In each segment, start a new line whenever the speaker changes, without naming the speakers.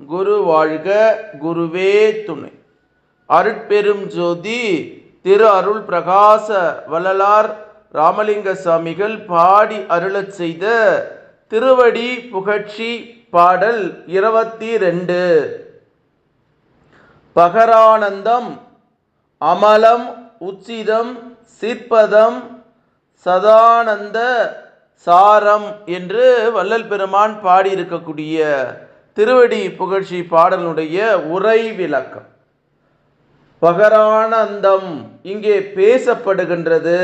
குரு வாழ்க குருவே துணை. அருட்பெரும் ஜோதி திரு அருள் பிரகாச வள்ளலார் ராமலிங்க சுவாமிகள் பாடி அருளச் செய்த திருவடி புகழ்ச்சி பாடல் இருபத்தி ரெண்டு பகரானந்தம் அமலம் உச்சிதம் சிற்பதம் சதானந்த சாரம் என்று வள்ளல் பெருமான் பாடியிருக்கக்கூடிய திருவடி புகழ்ச்சி பாடலுடைய உரை விளக்கம். பகரானந்தம் இங்கே பேசப்படுகின்றது.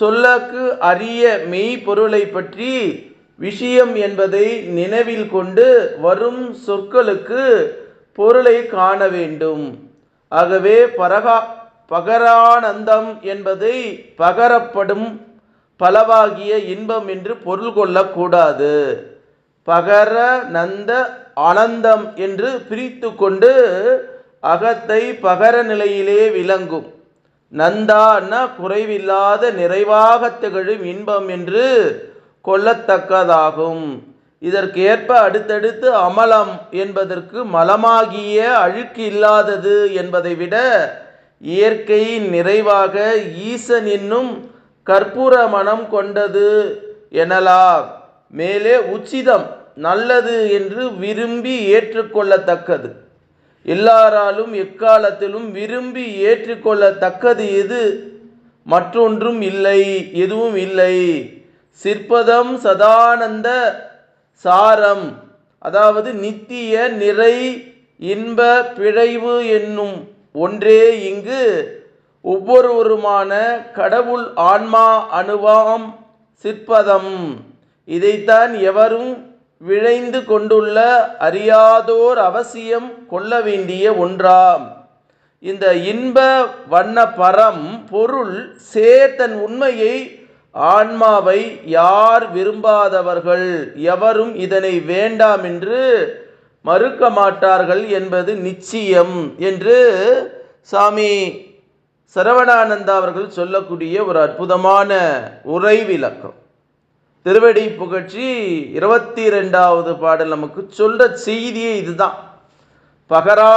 சொல்லக்கு அரிய மெய்ப்பொருளை பற்றி விஷயம் என்பதை நினைவில் கொண்டு வரும் சொற்களுக்கு பொருளை காண வேண்டும். ஆகவே பரகா பகரானந்தம் என்பதை பகரப்படும் பலவாகிய இன்பம் என்று பொருள் கொள்ளக்கூடாது. பகர நந்த ஆனந்தம் என்று பிரித்து கொண்டு அகத்தை பகர நிலையிலே விளங்கும். நந்தான்னா குறைவில்லாத நிறைவாக திகழும் இன்பம் என்று கொள்ளத்தக்கதாகும். இதற்கேற்ப அடுத்தடுத்து அமலம் என்பதற்கு மலமாகிய அழுக்கு இல்லாதது என்பதை விட இயற்கையின் நிறைவாக ஈசன் என்னும் கற்பூர மனம் கொண்டது எனலாம். மேலே உச்சிதம் நல்லது என்று விரும்பி ஏற்றுக்கொள்ளத்தக்கது. எல்லாராலும் எக்காலத்திலும் விரும்பி ஏற்றுக்கொள்ளத்தக்கது எது? மற்றொன்றும் இல்லை எதுவும் இல்லை. சிற்பதம் சதானந்த சாரம் அதாவது நித்திய நிறை இன்ப பிழைவு என்னும் ஒன்றே இங்கு. ஒவ்வொருவருமான கடவுள் ஆன்மா அணுவாம் சிற்பதம். இதைத்தான் எவரும் விழைந்து கொண்டுள்ள அறியாதோர் அவசியம் கொள்ள வேண்டிய ஒன்றாம். இந்த இன்ப வண்ண பரம் பொருள் சேத்தன் உண்மையை ஆன்மாவை யார் விரும்பாதவர்கள்? எவரும் இதனை வேண்டாம் என்று மறுக்க மாட்டார்கள் என்பது நிச்சயம் என்று சாமி சரவணானந்தா அவர்கள் சொல்லக்கூடிய ஒரு அற்புதமான உரை விளக்கம். திருவடி புகழ்ச்சி இருபத்தி ரெண்டாவது பாடல் நமக்கு சொல்ற செய்தியே இதுதான். பகரா